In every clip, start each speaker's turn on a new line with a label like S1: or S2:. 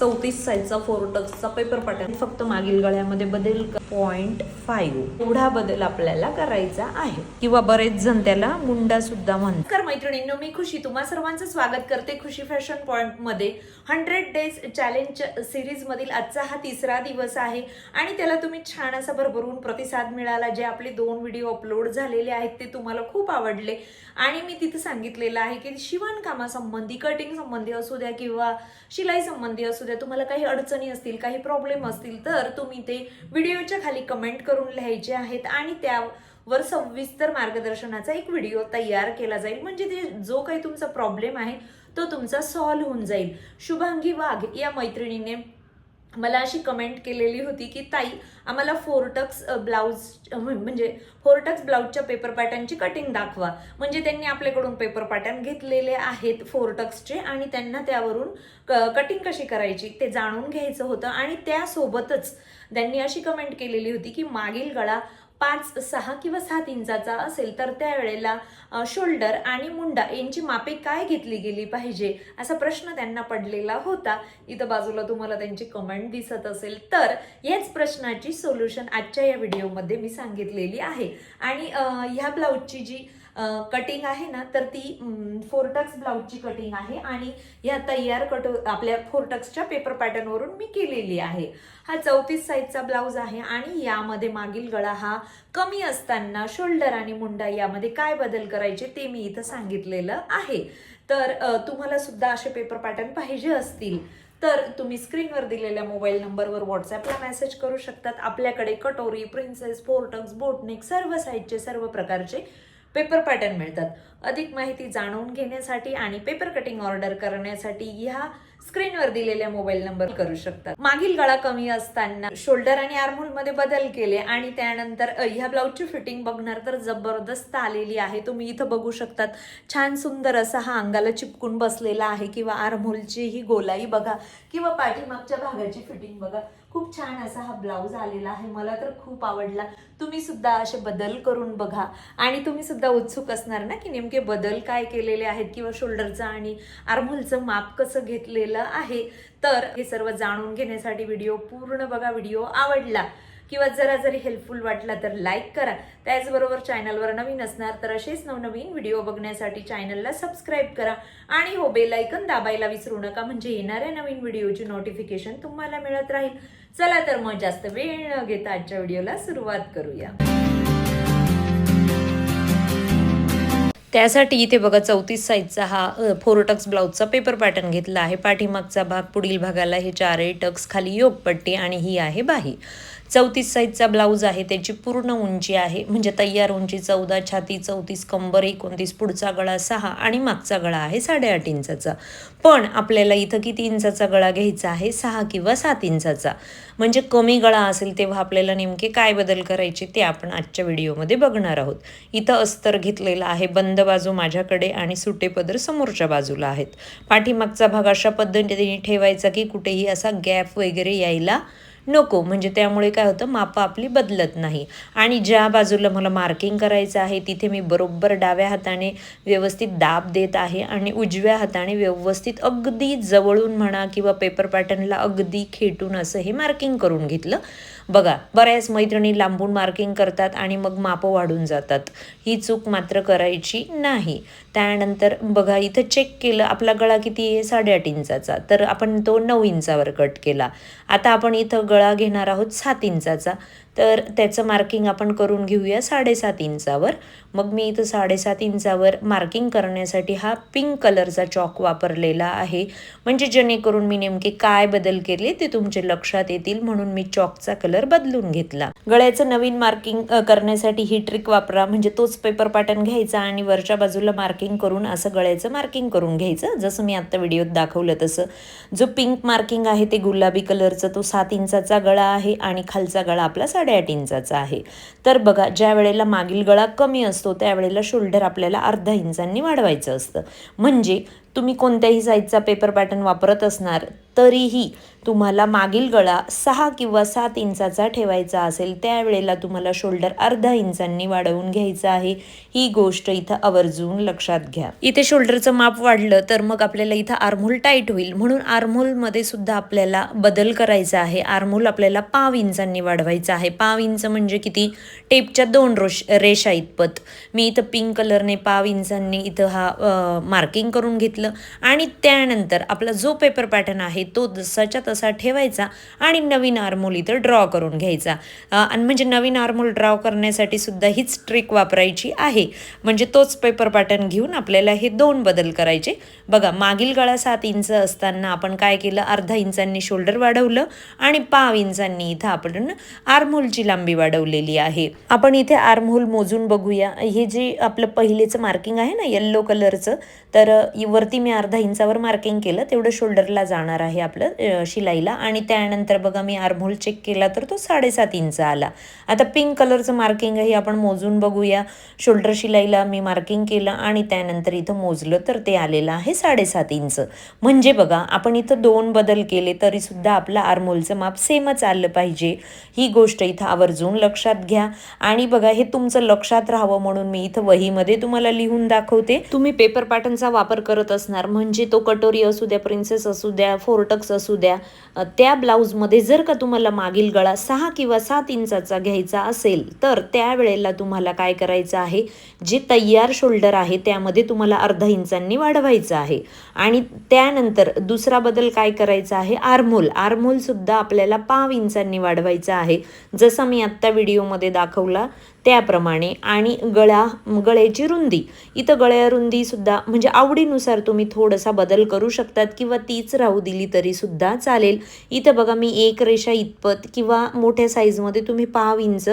S1: चौतीस साईजचा four टक्सचा paper pattern फक्त मागील गळ्यामध्ये बदल पॉइंट फाईव्ह एवढा बदल आपल्याला करायचा आहे. किंवा बरेच जण त्याला मुंडा सुद्धा म्हणतात. तर मैत्रिणींनो मी खुशी. तुम्हा सर्वांचं स्वागत करते खुशी फॅशन पॉइंटमध्ये. हंड्रेड डेज चॅलेंज सिरीज मधील आजचा हा तिसरा दिवस आहे. आणि त्याला तुम्ही छान असा भरभरून प्रतिसाद मिळाला. जे आपले दोन व्हिडिओ अपलोड झालेले आहेत ते तुम्हाला खूप आवडले. आणि मी तिथं सांगितलेलं आहे की शिवणकामासंबंधी कटिंग संबंधी असू द्या किंवा शिलाई संबंधी असू द्या तुम्हाला काही अडचणी असतील काही प्रॉब्लेम असतील तर तुम्ही ते व्हिडिओच्या खाली कमेंट करून लिहायचे आहेत आणि त्यावर सविस्तर मार्गदर्शनाचा एक व्हिडिओ तयार केला जाईल. म्हणजे ते जो काही तुमचा प्रॉब्लेम आहे तो तुमचा सॉल्व्ह होऊन जाईल. शुभांगी वाघ या मैत्रिणीने मला अशी कमेंट केलेली होती की ताई आम्हाला फोरटक्स ब्लाऊज म्हणजे फोरटक्स ब्लाऊजच्या पेपर पॅटर्नची कटिंग दाखवा. म्हणजे त्यांनी आपल्याकडून पेपर पॅटर्न घेतलेले आहेत फोरटक्सचे आणि त्यांना त्यावरून कटिंग कशी करायची ते जाणून घ्यायचं होतं आणि त्यासोबतच त्यांनी अशी कमेंट केलेली होती की मागील गळा पाच सहा किंवा सात इंचाचा असेल तर त्यावेळेला शोल्डर आणि मुंडा यांची मापे काय घेतली गेली पाहिजे असा प्रश्न त्यांना पडलेला होता. इथं बाजूला तुम्हाला त्यांची कमेंट दिसत असेल तर याच प्रश्नाची सोल्युशन आजच्या या व्हिडिओमध्ये मी सांगितलेली आहे. आणि ह्या ब्लाऊजची जी कटिंग आहे ना तर ती फोरटक्स ब्लाऊजची कटिंग आहे आणि ह्या तयार कट आपल्या फोरटक्सच्या पेपर पॅटर्नवरून मी केलेली आहे. हा चौतीस साईजचा ब्लाऊज आहे आणि यामध्ये मागील गळा हा कमी असताना शोल्डर आणि मुंडा यामध्ये काय बदल करायचे ते मी इथं सांगितलेलं आहे. तर तुम्हाला सुद्धा असे पेपर पॅटर्न पाहिजे असतील. तर तुम्ही स्क्रीनवर दिलेल्या मोबाईल नंबरवर व्हॉट्सॲपला मेसेज करू शकतात. आपल्याकडे कटोरी प्रिन्सेस फोरटक्स बोटनेक सर्व साईजचे सर्व प्रकारचे पेपर पॅटर्न मिळतात. अधिक माहिती जाणून घेण्यासाठी आणि पेपर कटिंग ऑर्डर करण्यासाठी ह्या स्क्रीनवर दिलेल्या मोबाईल नंबर करू शकतात मागील गळा कमी असताना शोल्डर आणि आर्मोलमध्ये बदल केले आणि त्यानंतर ह्या ब्लाऊजची फिटिंग बघणार तर जबरदस्त आलेली आहे. तुम्ही इथं बघू शकतात छान सुंदर असा हा अंगाला चिपकून बसलेला आहे किंवा आर्मोलची ही गोलाई बघा किंवा पाठीमागच्या भागाची फिटिंग बघा. खूप छान असा हा ब्लाऊज आलेला आहे. मला तर खूप आवडला. तुम्ही सुद्धा असे बदल करून बघा. आणि तुम्ही सुद्धा उत्सुक असणार ना की नेमके बदल काय केलेले आहेत किंवा शोल्डरचं आणि आर्मोलचं माप कसं घेतलेलं आहे. तर हे सर्व जाणून घेण्यासाठी व्हिडिओ पूर्ण बघा. व्हिडिओ आवडला किंवा जरा जरी हेल्पफुल वाटला तर लाईक करा. त्याचबरोबर चॅनलवर नवीन असणार तर असेच नवनवीन व्हिडिओ बघण्यासाठी चॅनलला सबस्क्राईब करा. आणि हो बेल दाबायला विसरू नका. म्हणजे येणाऱ्या नवीन व्हिडिओची नोटिफिकेशन तुम्हाला मिळत राहील. चला तर मग जास्त वेळ न घेता आजच्या व्हिडिओला सुरुवात करूया. त्यासाठी इथे बघा चौतीस साईजचा हा फोर टक्स ब्लाऊजचा पेपर पॅटर्न घेतला आहे. पाठीमागचा भाग पुढील भागाला हे चारही टक्स खाली योगपट्टी आणि ही आहे बाही. चौतीस साईजचा ब्लाऊज आहे त्याची पूर्ण उंची आहे. म्हणजे तयार उंची चौदा छाती चौतीस कंबर एकोणतीस पुढचा गळा सहा आणि मागचा गळा आहे साडेआठ इंचाचा. पण आपल्याला इथं किती इंचाचा गळा घ्यायचा आहे? सहा किंवा सात इंचाचा. म्हणजे कमी गळा असेल तेव्हा आपल्याला नेमके काय बदल करायचे ते आपण आजच्या व्हिडिओमध्ये बघणार आहोत. इथं अस्तर घेतलेला आहे बंद बाजू माझ्याकडे आणि सुटे पदर समोरच्या बाजूला आहेत. पाठीमागचा भाग अशा पद्धतीने ठेवायचा की कुठेही असा गॅप वगैरे यायला नको. म्हणजे त्यामुळे काय होतं मापं आपली बदलत नाही. आणि ज्या बाजूला मला मार्किंग करायचं आहे तिथे मी बरोबर डाव्या हाताने व्यवस्थित दाब देत आहे आणि उजव्या हाताने व्यवस्थित अगदी जवळून म्हणा किंवा पेपर पॅटर्नला अगदी खेटून असं हे मार्किंग करून घेतलं. बघा बऱ्याच मैत्रिणी लांबून मार्किंग करतात आणि मग मापं वाढून जातात. ही चूक मात्र करायची नाही. त्यानंतर बघा इथं चेक केलं आपला गळा किती आहे? साडेआठ इंचाचा. तर आपण तो नऊ इंचावर कट केला. आता आपण इथं गळा घेणार आहोत सात इंचाचा. तर त्याचं मार्किंग आपण करून घेऊया साडेसात इंचावर. मग मी इथं साडेसात इंचावर मार्किंग करण्यासाठी हा पिंक कलरचा चॉक वापरलेला आहे. म्हणजे जेणेकरून मी नेमके काय बदल केले ते तुमच्या लक्षात येतील म्हणून मी चॉकचा कलर बदलून घेतला. गळ्याचं नवीन मार्किंग करण्यासाठी ही ट्रिक वापरा. म्हणजे तोच पेपर पॅटर्न घ्यायचा आणि वरच्या बाजूला मार्किंग करून असं गळ्याचं मार्किंग करून घ्यायचं. जसं मी आत्ता व्हिडिओत दाखवलं तसं. जो पिंक मार्किंग आहे ते गुलाबी कलरचं तो सात इंचाचा गळा आहे आणि खालचा गळा आपला साडेआठ इंचाचा आहे. तर बघा ज्या वेळेला मागील गळा कमी असतो त्यावेळेला शोल्डर आपल्याला अर्धा इंचांनी वाढवायचं असतं. म्हणजे तुम्ही कोणत्याही साईजचा पेपर पॅटर्न वापरत असणार तरीही तुम्हाला मागील गळा सहा किंवा सात इंचाचा ठेवायचा असेल त्यावेळेला तुम्हाला शोल्डर अर्धा इंचांनी वाढवून घ्यायचं आहे. ही गोष्ट इथं आवर्जून लक्षात घ्या. इथे शोल्डरचं माप वाढलं तर मग आपल्याला इथं आर्मोल टाईट होईल. म्हणून आर्मोलमध्ये सुद्धा आपल्याला बदल करायचा आहे. आर्मोल आपल्याला पाव इंचांनी वाढवायचा आहे. पाव इंच म्हणजे किती? टेपच्या दोन रोश रेषा इतपत. मी इथं पिंक कलरने पाव इंचांनी इथं हा मार्किंग करून घेतलं. आणि त्यानंतर आपला जो पेपर पॅटर्न आहे तो जसाच्या तसा ठेवायचा आणि नवीन आर्मोल इथं ड्रॉ करून घ्यायचा. आणि म्हणजे नवीन आर्मोल ड्रॉ करण्यासाठी सुद्धा हीच ट्रिक वापरायची आहे. म्हणजे तोच पेपर पॅटर्न घेऊन आपल्याला हे दोन बदल करायचे. बघा मागील गळा सात इंच असताना आपण काय केलं? अर्धा इंचांनी शोल्डर वाढवलं आणि पाव इंचांनी इथं आपण आर्महोलची लांबी वाढवलेली आहे. आपण इथे आर्महोल मोजून बघूया. हे जे आपलं पहिलेचं मार्किंग आहे ना येल्लो कलरचं तर वरती मी अर्धा इंचावर मार्किंग केलं तेवढं शोल्डरला जाणार आहे. आपलं शिलाईला. आणि त्यानंतर बघा मी आर्मोल चेक केला तर तो साडेसात इंच आला. आता पिंक कलरचं मार्किंग आहे आपण मोजून बघूया. शोल्डर शिलाईला मी मार्किंग केलं आणि त्यानंतर इथं मोजलं तर ते आलेलं आहे साडेसात इंच. म्हणजे बघा आपण इथं दोन बदल केले तरी सुद्धा आपलं आर्मोलचं माप सेमच आलं पाहिजे. ही गोष्ट इथं आवर्जून लक्षात घ्या. आणि बघा हे तुमचं लक्षात राहावं म्हणून मी इथं वहीमध्ये तुम्हाला लिहून दाखवते. तुम्ही पेपर पॅटर्नचा वापर करत असणार. म्हणजे तो कटोरी असू द्या प्रिन्सेस असू द्या फोरटक्स असू द्या त्या ब्लाऊजमध्ये जर का तुम्हाला मागील गळा सहा किंवा सात इंचाचा घ्यायचा असेल तर त्यावेळेला तुम्हाला काय करायचं आहे? जे तयार शोल्डर आहे त्यामध्ये तुम्हाला अर्धा इंचांनी वाढवायचं आहे. आणि त्यानंतर दुसरा बदल काय करायचा आहे? आर्मोल. आरमोलसुद्धा आपल्याला पाव इंचांनी वाढवायचा आहे. जसं मी आत्ता व्हिडिओमध्ये दाखवला त्याप्रमाणे आणि गळा गळ्याची रुंदी. इथं गळ्या रुंदीसुद्धा म्हणजे आवडीनुसार तुम्ही थोडासा बदल करू शकतात किंवा तीच राहू दिली तरीसुद्धा चालेल. इथं बघा मी एक रेषा इतपत किंवा मोठ्या साईजमध्ये तुम्ही पाव इंच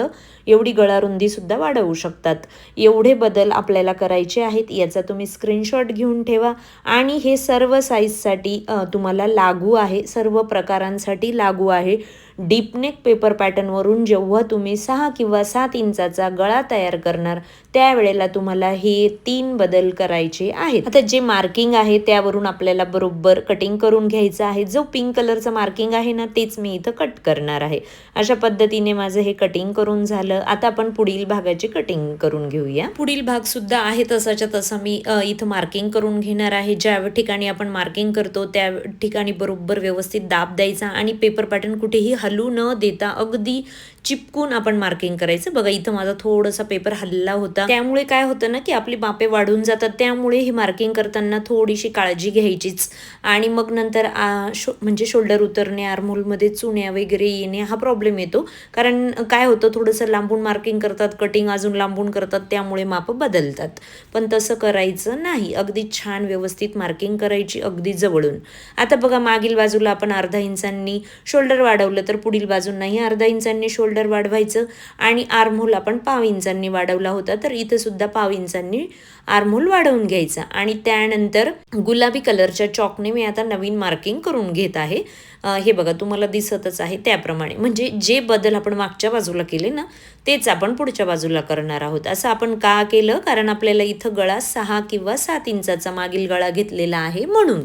S1: एवढी गळा रुंदीसुद्धा वाढवू शकतात. एवढे बदल आपल्याला करायचे आहेत याचा तुम्ही स्क्रीनशॉट घेऊन ठेवा. आणि हे सर्व साईजसाठी तुम्हाला लागू आहे सर्व प्रकारांसाठी लागू आहे. डीपनेक पेपर पॅटर्नवरून जेव्हा तुम्ही सहा किंवा सात इंचाचा गळा तयार करणार त्यावेळेला तुम्हाला हे तीन बदल करायचे आहेत. आता जे मार्किंग आहे त्यावरून आपल्याला बरोबर कटिंग करून घ्यायचं आहे. जो पिंक कलरचं मार्किंग आहे ना तेच मी इथं कट करणार आहे. अशा पद्धतीने माझं हे कटिंग करून झालं. आता आपण पुढील भागाची कटिंग करून घेऊया. पुढील भाग सुद्धा आहे तसाच्या तसा मी इथं मार्किंग करून घेणार आहे. ज्या ठिकाणी आपण मार्किंग करतो त्या ठिकाणी बरोबर व्यवस्थित दाब द्यायचा आणि पेपर पॅटर्न कुठेही हलू न देता अगदी चिपकून आपण मार्किंग करायचं. बघा इथं माझा थोडासा पेपर हल्ला होता. त्यामुळे काय होतं ना की आपली मापे वाढून जातात. त्यामुळे ही मार्किंग करताना थोडीशी काळजी घ्यायचीच. आणि मग नंतर शो म्हणजे शोल्डर उतरणे आर्मोलमध्ये चुण्या वगैरे येणे हा प्रॉब्लेम येतो. कारण काय होतं थोडंसं लांबून मार्किंग करतात कटिंग अजून लांबून करतात त्यामुळे मापं बदलतात. पण तसं करायचं नाही. अगदी छान व्यवस्थित मार्किंग करायची अगदी जवळून. आता बघा मागील बाजूला आपण अर्धा इंचांनी शोल्डर वाढवलं तर पुढील बाजूंनाही अर्धा इंचांनी शोल्डर वाढवायचं आणि आर्महोल आपण पाव इंचांनी वाढवला होता तर इथं सुद्धा पाव इंचांनी आर्महोल वाढवून घ्यायचा. आणि त्यानंतर गुलाबी कलरच्या चॉकने मी आता नवीन मार्किंग करून घेत आहे. हे बघा तुम्हाला दिसतच आहे त्याप्रमाणे. म्हणजे जे बदल आपण मागच्या बाजूला केले ना तेच आपण पुढच्या बाजूला करणार आहोत. असं आपण का केलं? कारण आपल्याला इथं गळा सहा किंवा सात इंचाचा मागील गळा घेतलेला आहे म्हणून.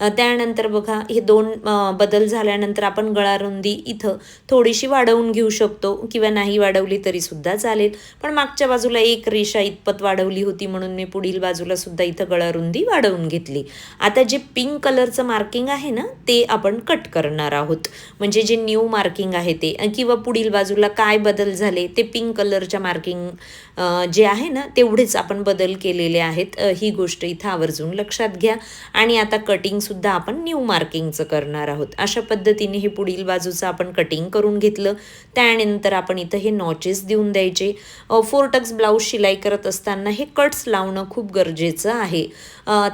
S1: त्यानंतर बघा हे दोन बदल झाल्यानंतर आपण गळारुंदी इथं थोडीशी वाढवून घेऊ शकतो किंवा नाही वाढवली तरी सुद्धा चालेल. पण मागच्या बाजूला एक रेषा इतपत वाढवली होती म्हणून मी पुढील बाजूला सुद्धा इथं गळारुंदी वाढवून घेतली. आता जे पिंक कलरचं मार्किंग आहे ना ते आपण कट करणार आहोत. म्हणजे जे न्यू मार्किंग आहे ते. किंवा पुढील बाजूला काय बदल झाले ते पिंक कलरच्या मार्किंग जे आहे ना तेवढेच आपण बदल केलेले आहेत. ही गोष्ट इथं आवर्जून लक्षात घ्या. आणि आता कटिंग सुद्धा आपण न्यू मार्किंगचं करणार आहोत. अशा पद्धतीने हे पुढील बाजूचं आपण कटिंग करून घेतलं. त्यानंतर आपण इथं हे नॉचेस देऊन द्यायचे. फोर टक्स ब्लाऊज शिलाई करत असताना हे कट्स लावणं खूप गरजेचं आहे.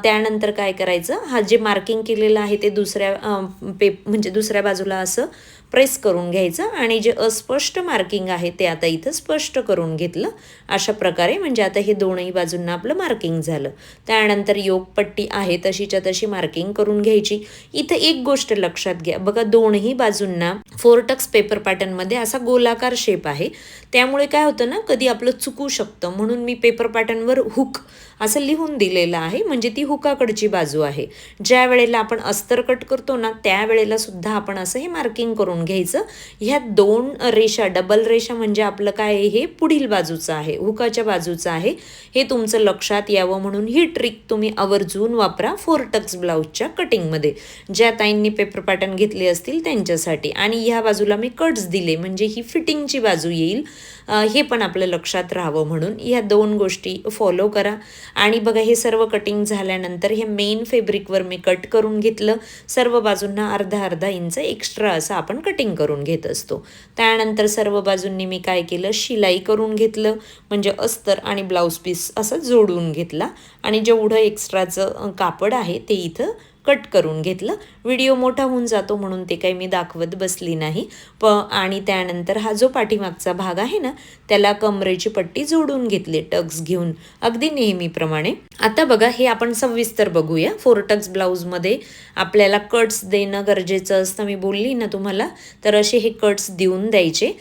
S1: त्यानंतर काय करायचं? हा जे मार्किंग केलेलं आहे ते दुसऱ्या पेप पे म्हणजे दुसऱ्या बाजूला असं प्रेस करून घ्यायचं आणि जे अस्पष्ट मार्किंग आहे ते आता इथं स्पष्ट करून घेतलं. अशा प्रकारे म्हणजे आता हे दोनही बाजूंना आपलं मार्किंग झालं. त्यानंतर योगपट्टी आहे तशीच्या तशी मार्किंग करून घ्यायची. इथं एक गोष्ट लक्षात घ्या. बघा दोनही बाजूंना फोरटक्स पेपर पॅटर्नमध्ये असा गोलाकार शेप आहे. त्यामुळे काय होतं ना कधी आपलं चुकू शकतं. म्हणून मी पेपर पॅटर्नवर हुक असं लिहून दिलेलं आहे. म्हणजे ती हुकाकडची बाजू आहे. ज्या वेळेला आपण अस्तर कट करतो ना त्यावेळेला सुद्धा आपण असं हे मार्किंग करून घ्यायचं. ह्या दोन रेषा डबल रेषा म्हणजे आपलं काय हे? पुढील बाजूचं आहे हुकाच्या बाजूचं आहे. हे तुमचं लक्षात यावं म्हणून ही ट्रिक तुम्ही आवर्जून वापरा फोर टक्स ब्लाऊजच्या कटिंगमध्ये ज्या ताईंनी पेपर पॅटर्न घेतले असतील त्यांच्यासाठी. आणि ह्या बाजूला मी कट्स दिले म्हणजे ही फिटिंगची बाजू येईल. हे पण आपलं लक्षात राहावं म्हणून ह्या दोन गोष्टी फॉलो करा. आणि बघा हे सर्व कटिंग झाल्यानंतर हे मेन फेब्रिकवर मी कट करून घेतलं. सर्व बाजूंना अर्धा अर्धा इंच एक्स्ट्रा असं आपण कटिंग करून घेत असतो. त्यानंतर सर्व बाजूंनी मी काय केलं? शिलाई करून घेतलं. म्हणजे अस्तर आणि ब्लाऊज पीस असं जोडून घेतला. आणि जेवढं एक्स्ट्राचं कापड आहे ते इथं कट करून घेतलं. व्हिडिओ मोठा होऊन जातो म्हणून ते काही मी दाखवत बसली नाही. प आणि त्यानंतर हा जो पाठीमागचा भाग आहे ना त्याला कमरेची पट्टी जोडून घेतली टक्स घेऊन. अगदी नेहमीप्रमाणे. आता बघा हे आपण सविस्तर बघूया. फोर टक्स ब्लाऊजमध्ये आपल्याला कट्स देणं गरजेचं असतं. मी बोलली ना तुम्हाला तर असे हे कट्स देऊन द्यायचे.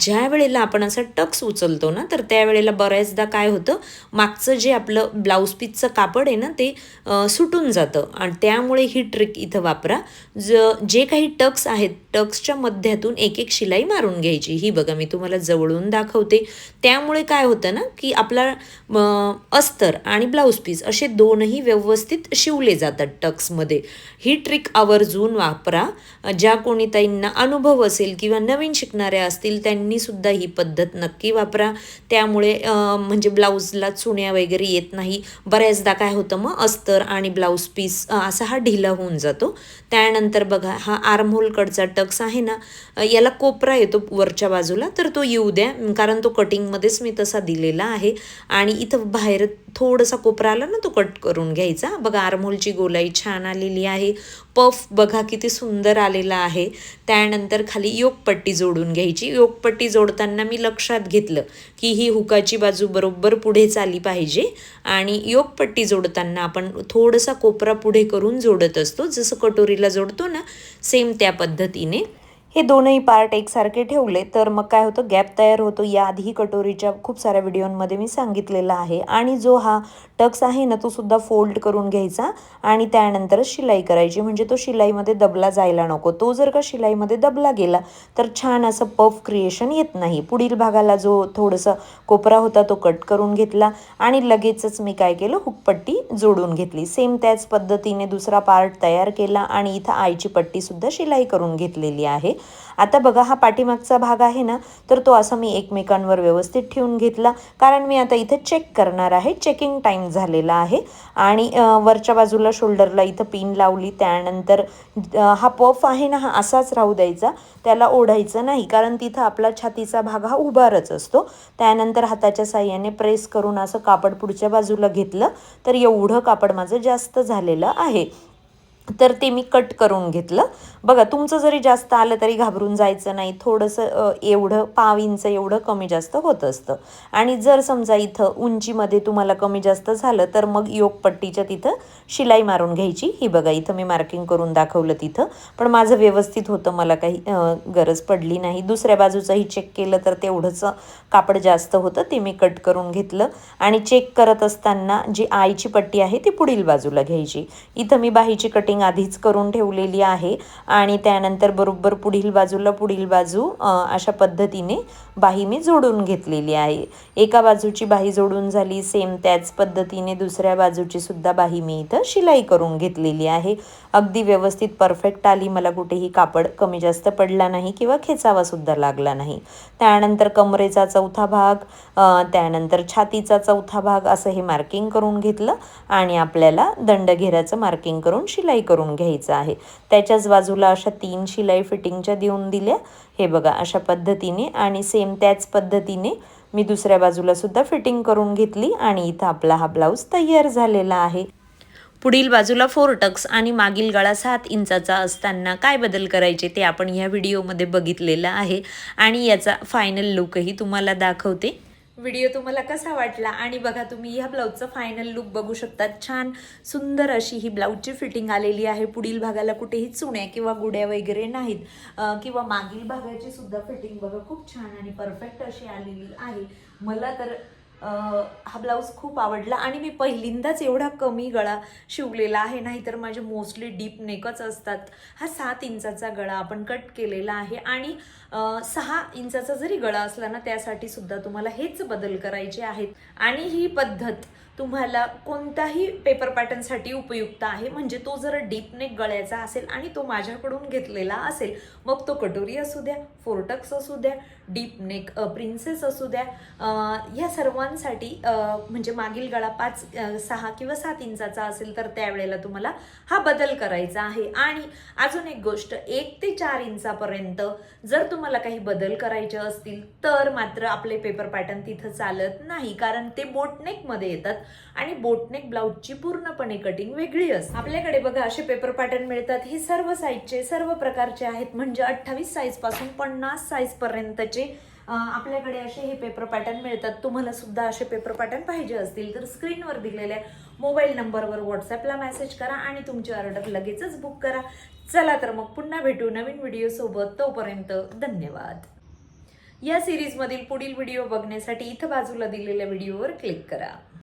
S1: ज्या वेळेला आपण असं टक्स उचलतो ना तर त्यावेळेला बऱ्याचदा काय होतं मागचं जे आपलं ब्लाऊज पीसचं कापड आहे ना ते सुटून जातं. आणि त्या त्यामुळे ही ट्रिक इथं वापरा. ज जे काही टक्स आहेत टक्सच्या मध्यातून एक एक शिलाई मारून घ्यायची. ही बघा मी तुम्हाला जवळून दाखवते. त्यामुळे काय होतं ना की आपला अस्तर आणि ब्लाऊज पीस असे दोनही व्यवस्थित शिवले जातात टक्समध्ये. ही ट्रिक आवर्जून वापरा. ज्या कोणी ताईंना अनुभव असेल किंवा नवीन शिकणाऱ्या असतील त्यांनीसुद्धा ही पद्धत नक्की वापरा. त्यामुळे म्हणजे ब्लाऊजला चुण्या वगैरे येत नाही. बऱ्याचदा काय होतं मग अस्तर आणि ब्लाऊज पीस असा हा ढिला होऊन जातो. त्यानंतर बघा हा आर्महोलकडचा टक्स आहे ना याला कोपरा येतो वरच्या बाजूला तर तो येऊ द्या कारण तो कटिंगमध्येच मी तसा दिलेला आहे. आणि इथं बाहेर थोडासा कोपरा आला ना तो कट करून घ्यायचा. बघा आरमोलची गोलाई छान आलेली आहे. पफ बघा किती सुंदर आलेला आहे. त्यानंतर खाली योगपट्टी जोडून घ्यायची. योगपट्टी जोडताना मी लक्षात घेतलं की ही हुकाची बाजू बरोबर पुढे चाली पाहिजे. आणि योगपट्टी जोडताना आपण थोडासा कोपरा पुढे करून जोडत असतो. जसं कटोरीला जोडतो ना सेम त्या पद्धतीने. ini हे दोनही पार्ट एकसारखे ठेवले तर मग काय होतं? गॅप तयार होतो. याआधी कटोरीच्या खूप साऱ्या व्हिडिओमध्ये मी सांगितलेलं आहे. आणि जो हा टक्स आहे ना तो सुद्धा फोल्ड करून घ्यायचा आणि त्यानंतर शिलाई करायची. म्हणजे तो शिलाईमध्ये दबला जायला नको. तो जर का शिलाईमध्ये दबला गेला तर छान असं पफ क्रिएशन येत नाही. पुढील भागाला जो थोडंसं कोपरा होता तो कट करून घेतला आणि लगेचच मी काय केलं? हुकपट्टी जोडून घेतली. सेम त्याच पद्धतीने दुसरा पार्ट तयार केला आणि इथं आईची पट्टीसुद्धा शिलाई करून घेतलेली आहे. आता बघा हा पाठीमागचा भाग आहे ना तर तो असा मी एकमेकांवर व्यवस्थित ठेवून घेतला. कारण मी आता इथं चेक करणार आहे. चेकिंग टाईम झालेला आहे. आणि वरच्या बाजूला शोल्डरला इथं पिन लावली. त्यानंतर हा पफ आहे ना हा असाच राहू द्यायचा. त्याला ओढायचं नाही. कारण तिथं आपला छातीचा भाग हा उभारच असतो. त्यानंतर हाताच्या साह्याने प्रेस करून असं कापड पुढच्या बाजूला घेतलं. तर एवढं कापड माझं जास्त झालेलं आहे. तर ते मी कट करून घेतलं. बघा तुमचं जरी जास्त आलं तरी घाबरून जायचं नाही. थोडंसं एवढं पाव इंच एवढं कमी जास्त होत असतं. आणि जर समजा इथं उंचीमध्ये तुम्हाला कमी जास्त झालं तर मग योगपट्टीच्या तिथं शिलाई मारून घ्यायची. ही बघा इथं मी मार्किंग करून दाखवलं तिथं. पण माझं व्यवस्थित होतं मला काही गरज पडली नाही. दुसऱ्या बाजूचंही चेक केलं तर तेवढंच कापड जास्त होतं ते मी कट करून घेतलं. आणि चेक करत असताना जी आईची पट्टी आहे ती पुढील बाजूला घ्यायची. इथं मी बाहीची कटिंग आधीच करून ठेवलेली आहे आणि त्यानंतर बरोबर पुढील बाजूला पुढील बाजू अशा पद्धतीने बाही मी जोडून घेतलेली आहे. एका बाजूची बाही जोडून झाली सेम त्याच पद्धतीने दुसऱ्या बाजूची सुद्धा बाही मी इथं शिलाई करून घेतलेली आहे. अगदी व्यवस्थित परफेक्ट आली मला कुठेही कापड कमी जास्त पडला नाही किंवा खेचावासुद्धा लागला नाही. त्यानंतर कमरेचा चौथा भाग त्यानंतर छातीचा चौथा भाग असं हे मार्किंग करून घेतलं आणि आपल्याला दंडघेराचं मार्किंग करून शिलाई करून घ्यायचं आहे. त्याच्याच बाजूला अशा तीन शिलाई फिटिंगच्या देऊन दिल्या. हे बघा अशा पद्धतीने आणि सेम त्याच पद्धतीने मी दुसऱ्या बाजूला सुद्धा फिटिंग करून घेतली आणि इथं आपला हा ब्लाऊज तयार झालेला आहे. पुढील बाजूला फोर टक्स आणि मागील गळा सात इंचाचा असताना काय बदल करायचे ते आपण ह्या व्हिडिओमध्ये बघितलेलं आहे. आणि याचा फायनल लुकही तुम्हाला दाखवते. व्हिडिओ तुम्हाला कसा वाटला आणि बघा तुम्ही ह्या ब्लाऊजचा फायनल लुक बघू शकता छान सुंदर अशी ही ब्लाऊजची फिटिंग आलेली आहे. पुढील भागाला कुठेही चुण्या किंवा गुड्या वगैरे नाहीत. किंवा मागील भागाची सुद्धा फिटिंग बघा खूप छान आणि परफेक्ट अशी आलेली आहे. मला तर हा ब्लाऊज खूप आवडला आणि मी पहिल्यांदाच एवढा कमी गळा शिवलेला आहे. नाहीतर माझे मोस्टली डीप नेकच असतात. हा सात इंचाचा गळा आपण कट केलेला आहे आणि सहा इंचाचा जरी गळा असला ना त्यासाठी सुद्धा तुम्हाला हेच बदल करायचे आहेत. आणि ही पद्धत तुम्हाला कोणताही पेपर पॅटर्नसाठी उपयुक्त आहे. म्हणजे तो जर डीप नेक गळ्याचा असेल आणि तो माझ्याकडून घेतलेला असेल मग तो कटोरी असू द्या फोर्टक्स असू द्या डीप नेक प्रिन्सेस असू द्या ह्या सर्वांसाठी म्हणजे मागील गळा पाच सहा किंवा सात इंचाचा असेल तर त्यावेळेला तुम्हाला हा बदल करायचा आहे. आणि अजून एक गोष्ट एक ते चार इंचापर्यंत जर तुम्हाला काही बदल करायचे असतील तर मात्र आपले पेपर पॅटर्न तिथं चालत नाही कारण ते बोटनेकमध्ये येतात आणि बोटनेक ब्लाऊजची पूर्णपणे कटिंग वेगळी असते. आपल्याकडे बघा असे पेपर पॅटर्न मिळतात. हे सर्व साईजचे सर्व प्रकारचे आहेत. म्हणजे अठ्ठावीस साईजपासून पन्नास साईजपर्यंतचे म्हणजे, पर्यंतचे आपल्याकडे असे हे पेपर पॅटर्न मिळतात. तुम्हाला सुद्धा असे पेपर पॅटर्न पाहिजे असतील तर स्क्रीनवर दिलेल्या मोबाईल नंबरवर व्हॉट्सअपला मेसेज करा आणि तुमची ऑर्डर लगेचच बुक करा. चला तर मग पुन्हा भेटू नवीन व्हिडिओ सोबत. तोपर्यंत धन्यवाद. या सिरीजमधील पुढील व्हिडिओ बघण्यासाठी इथं बाजूला दिलेल्या व्हिडिओवर क्लिक करा.